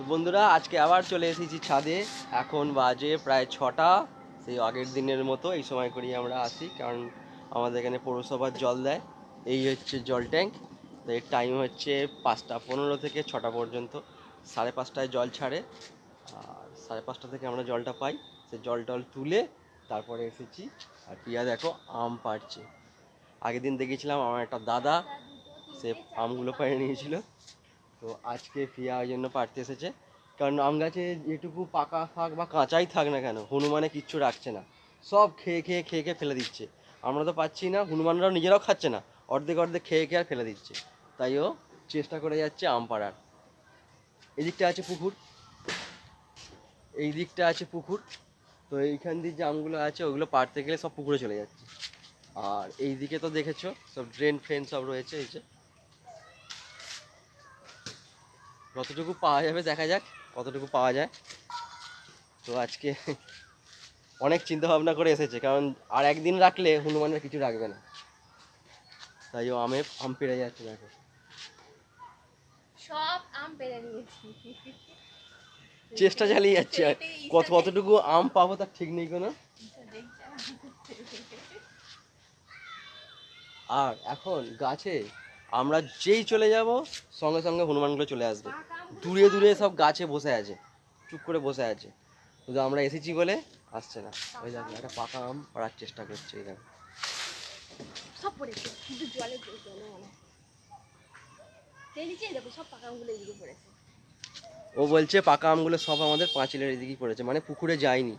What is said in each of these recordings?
তো বন্ধুরা, আজকে আবার চলে এসেছি ছাদে। এখন বাজে প্রায় ছটা, সেই আগের দিনের মতো, এই সময় করেই আমরা আসি, কারণ আমাদের এখানে পৌরসভার জল দেয়। এই হচ্ছে জল ট্যাঙ্ক, তো এর টাইম হচ্ছে পাঁচটা পনেরো থেকে ছটা পর্যন্ত, সাড়ে পাঁচটায় জল ছাড়ে। আর সাড়ে পাঁচটা থেকে আমরা জলটা পাই, সে জল টল তুলে তারপরে এসেছি। আর প্রিয়া দেখো, আম পাড়ছে। আগের দিন দেখেছিলাম আমার একটা দাদা, সে আমগুলো পেড়ে নিয়েছিল। তো আজকে ফিয়া ওই জন্য পাড়তে এসেছে। কারণ আম গাছে যেটুকু পাকা থাক বা কাঁচাই থাক না কেন, হনুমানে কিচ্ছু রাখছে না। সব খেয়ে খেয়ে খেয়ে খেয়ে ফেলে দিচ্ছে। আমরা তো পাচ্ছি না, হনুমানরাও নিজেরাও খাচ্ছে না। অর্ধেক অর্ধেক খেয়ে খেয়ে আর ফেলে দিচ্ছে। তাই ও চেষ্টা করে যাচ্ছে আম পাড়ার। এদিকটা আছে পুকুর। এই দিকটা আছে পুকুর। তো এইখান দিয়ে যে আমগুলো আছে, ওগুলো পাড়তে গেলে সব পুকুরে চলে যাচ্ছে। আর এই দিকে তো দেখেছ, সব ড্রেন ফ্রেন সব রয়েছে, এই যে। যতটুকু পাওয়া যাবে দেখা যাক কতটুকু পাওয়া যায়। তো আজকে অনেক চিন্তা ভাবনা করে এসেছে কারণ আর একদিন রাখলে হনুমানের কিছু রাখবে না। তাই ও আমে আম পেরে যাচ্ছে দেখো। সব আম পেরে নিয়েছি। চেষ্টা চালিয়ে যাচ্ছে আর কত কতটুকু আম পাবো তার ঠিক নেই কোনো। আর এখন গাছে আমরা যেই চলে যাব সঙ্গে সঙ্গে হনুমানগুলো চলে আসবে। দূরে দূরে সব গাছে বসে আছে চুপ করে বসে আছে। শুধু আমরা এসেছি বলে আসছে না। ওই দেখো একটা পাকা আম পড়ার চেষ্টা করছে এই দেখো। সব পড়েছে শুধু জলে জলে সেই নিচে দেখো সব পাকা আমগুলো এদিকে পড়েছে। ও বলছে পাকা আমগুলো সব আমাদের পাঁচিলের এদিকেই পড়েছে মানে পুকুরে যায়নি।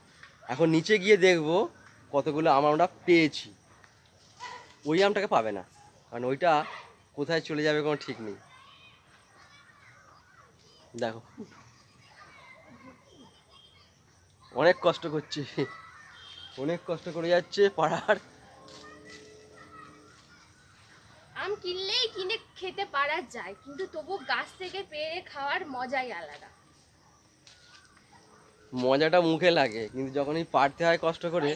এখন নিচে গিয়ে দেখব কতগুলো আম আমরা পেয়েছি। ওই আমটাকে পাবে না কারণ ওইটা কোথায় চলে যাবে কোনো ঠিক নেই। দেখো। অনেক কষ্ট করছে। অনেক কষ্ট করে যাচ্ছে পাড়ার। আম কিনলেই কিনে খেতে পারা যায় কিন্তু তবু গাছ থেকে পেরে খাওয়ার মজাই আলাদা। মজাটা মুখে লাগে কিন্তু যখনই পারতে হয় কষ্ট করে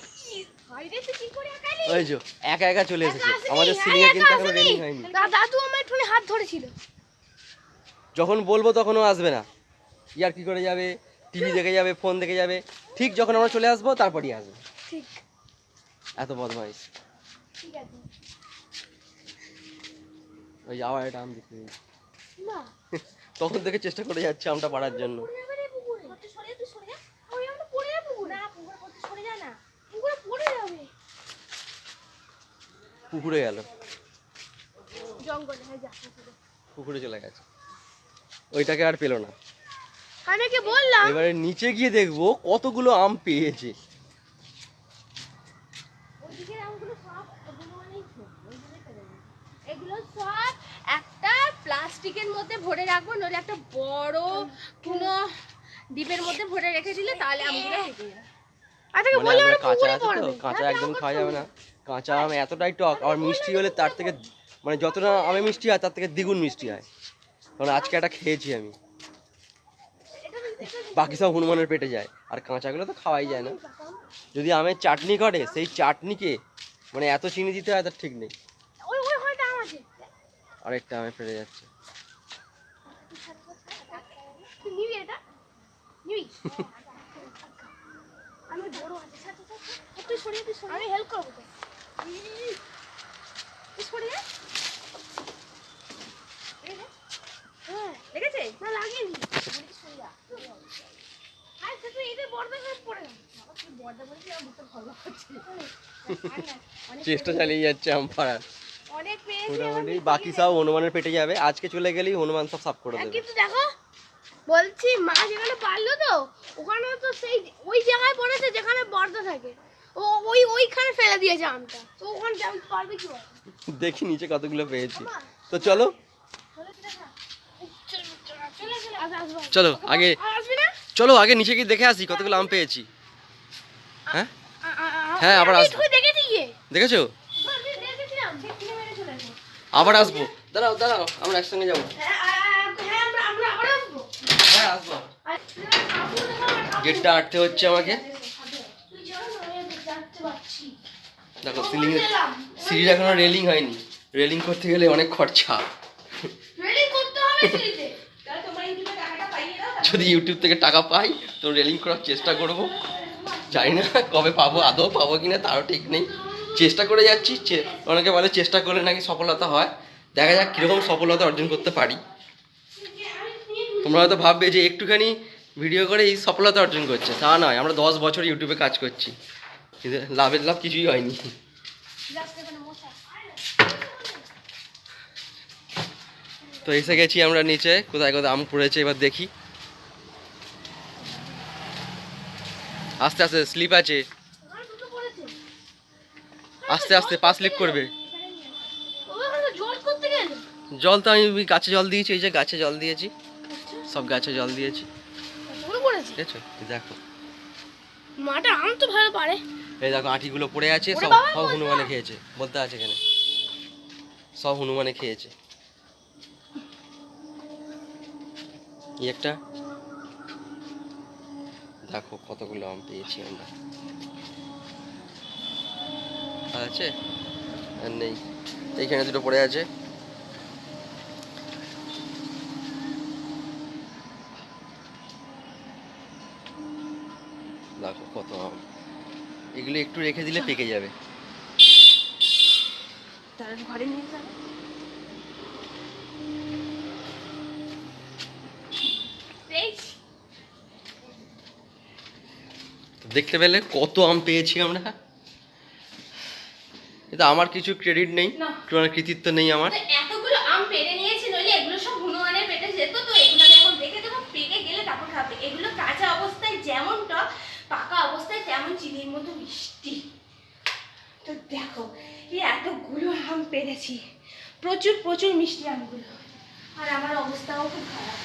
ওই যে একা একা চলে এসেছে। আমাদের হ্যাঁ, সিনিয়র কিন্তু একা এখনও রেডি হয়নি। দাদু আমার একটু হাত ধরেছিল। যখন বলব তখনও আসবে না। ইয়ার কি করে যাবে? টিভি দেখে যাবে ফোন দেখে যাবে। ঠিক যখন আমরা চলে আসব তারপরই আসবে। ঠিক। এত বদমাইশ। ঠিক আছে। ওই আবার এটা আম। না। তখন থেকে চেষ্টা করে যাচ্ছে আমটা পাড়ার জন্য পড়ে যাবে রে পুকুরে তুই সরে যা, তুই সরে যা ওই আমরা পড়ে যাবে পুকুরে না পুকুরে পড়তে সরে যা না পুকুরে পড়ে যাবে পুকুরে গেল। পুকুরে। চলে গেছে। ওইটাকে আর পেল না। কি বললাম এবারে নিচে গিয়ে দেখব কতগুলো আম পেয়েছে। এগুলো সব একটা প্লাস্টিকের মধ্যে ভরে রাখব নইলে একটা বড় কোনো ডিপের মধ্যে ভরে রেখে দিলে তাহলে আমগুলো কাঁচা আছে তো কাঁচা একদম খাওয়া যাবে না। কাঁচা আম এতটাই টক আর মিষ্টি হলে তার থেকে মানে যতটা আমে মিষ্টি হয় তার থেকে দ্বিগুণ মিষ্টি হয়। কারণ আজকে একটা খেয়েছি আমি। বাকি সব হনুমানের পেটে যায়। আর কাঁচাগুলো তো খাওয়াই যায় না। যদি আমের চাটনি করে সেই চাটনিকে মানে এত চিনি দিতে হয় তার ঠিক নেই। আরেকটা আমে ফেলে যাচ্ছে। নিবি এটা? নিবি। আমি বড় আছে। তুই সরিয়ে তুই সরিয়ে আমি হেল্প করব। তুই সরে হ্যাঁ লেগেছে? না লাগেনি বলি আচ্ছা তুই এটা বর্দা করে পড়ে তুই বর্দা বলেছিস আমার বুকটা ভালো লাগছে চেষ্টা চালিয়ে যাচ্ছে আম অনেক পেয়েছি মোটামুটি বাকি সব হনুমানের পেটে যাবে। আজকে চলে গেলেই হনুমান সব সাফ করে দেবে। কিন্তু দেখো বলছি মা যেখানে পারল তো? ওখানে তো সেই ওই জায়গায় পড়েছে যেখানে বর্দা থাকে। ও ওই ওইখানে ফেলে দিয়েছে আমটা। তো ওখানে পারবে কি দেখি নিচে কতগুলো পেয়েছি। তো চলো। চলো আগে চলো আগে নিচে গিয়ে দেখে আসি কতগুলো আম পেয়েছি। হ্যাঁ? হ্যাঁ, আবার আসব। দেখেছি আবার আসব। দাঁড়াও দাঁড়াও আমরা একসঙ্গে যাব হ্যাঁ আ- হ্যাঁ আমরা আমরা আবার আসব হ্যাঁ আসব আর কাপড় দেখো আমার কাপড় গেটটা আটতে হচ্ছে আমাকে। দেখো সিলিং সিঁড়ির এখনও রেলিং হয়নি। রেলিং করতে গেলে অনেক খরচা। যদি ইউটিউব থেকে টাকা পাই তো রেলিং করার চেষ্টা করব। জানি না কবে পাবো আদৌ পাবো কিনা তারও ঠিক নেই। চেষ্টা করে যাচ্ছি অনেকে বলে চেষ্টা করলে নাকি সফলতা হয়। দেখা যাক কীরকম সফলতা অর্জন করতে পারি। তোমরা হয়তো ভাববে যে একটুখানি ভিডিও করে এই সফলতা অর্জন করছে। তা নয়, আমরা দশ বছর ইউটিউবে কাজ করছি। কিন্তু লাভের লাভ কিছুই হয়নি। তো এসে গেছি আমরা নিচে, কোথায় কোথায় আম পড়েছে এবার দেখি। আস্তে আস্তে স্লিপ আছে। আস্তে আস্তে পা স্লিপ করবে। জল তো আমি গাছে জল দিয়েছি, এই যে গাছে জল দিয়েছি। সব গাছে জল দিয়েছি। দেখো। মাটা আম তো ভালো পারে। এই দেখো আটিগুলো পড়ে আছে সব সব। হনুমানে খেয়েছে বলতে আছে এখানে। সব হনুমানে খেয়েছে। এই একটা। দেখো কতগুলো আম পেয়েছি আমরা। আছে? আর নেই। এইখানে দুটো পড়ে আছে। এগুলো একটু রেখে দিলে পেকে যাবে। ঘরে নিয়ে যাবে দেখতে পেলে কত আম পেয়েছি আমরা। এটা আমার কিছু ক্রেডিট নেই কৃতিত্ব নেই আমার তো এতগুলো আম পেরে নিয়েছি নইলে এগুলো সব হনুমানের পেটে যেত তো এগুলোকে এখন রেখে দেবো পেকে গেলে তারপর খাবে এগুলো কাঁচা অবস্থায় যেমন টক পাকা অবস্থায় তেমন চিনির মতো মিষ্টি। তো দেখো এই এতগুলো আম পেরেছি। প্রচুর প্রচুর মিষ্টি আমগুলো। আর আমার অবস্থাও খুব খারাপ।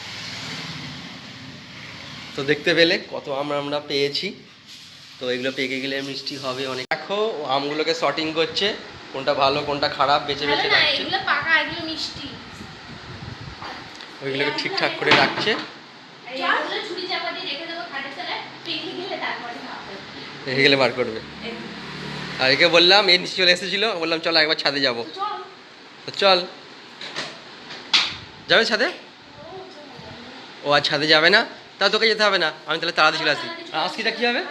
তো দেখতে পেলে কত আম আমরা পেয়েছি। তো এগুলো পেকে গেলে মিষ্টি হবে অনেক। দেখো আমগুলোকে শর্টিং করছে। কোনটা ভালো কোনটা খারাপ বেছে বেছে রাখছে। এগুলো পাকা এগুলো মিষ্টি। ওইগুলোকে ঠিকঠাক করে রাখছে আর এগুলো ছুরি চাপা দিয়ে রেখে দেবো খাটের তলায় পেকে গেলে তারপরে খাবে রেখে গেলে বার করবে। আর একে বললাম এর নিচে চলে এসেছিল বললাম চলো একবার ছাদে যাব। চল। তো চল। যাবে ছাদে? ও আর ছাদে যাবে না? তা তোকে যেতে হবে না আমি তাহলে তাড়াতাড়ি চলে আসি। আর আজকিটা কী হবে?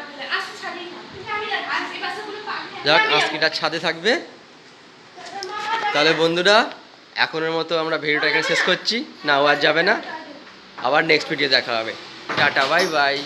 যাক আজকিটা ছাদে থাকবে। তাহলে বন্ধুরা এখনের মতো আমরা ভিডিওটা এখানে শেষ করছি। না ও আর যাবে না। আবার নেক্সট ভিডিও দেখা হবে। Tata bye bye.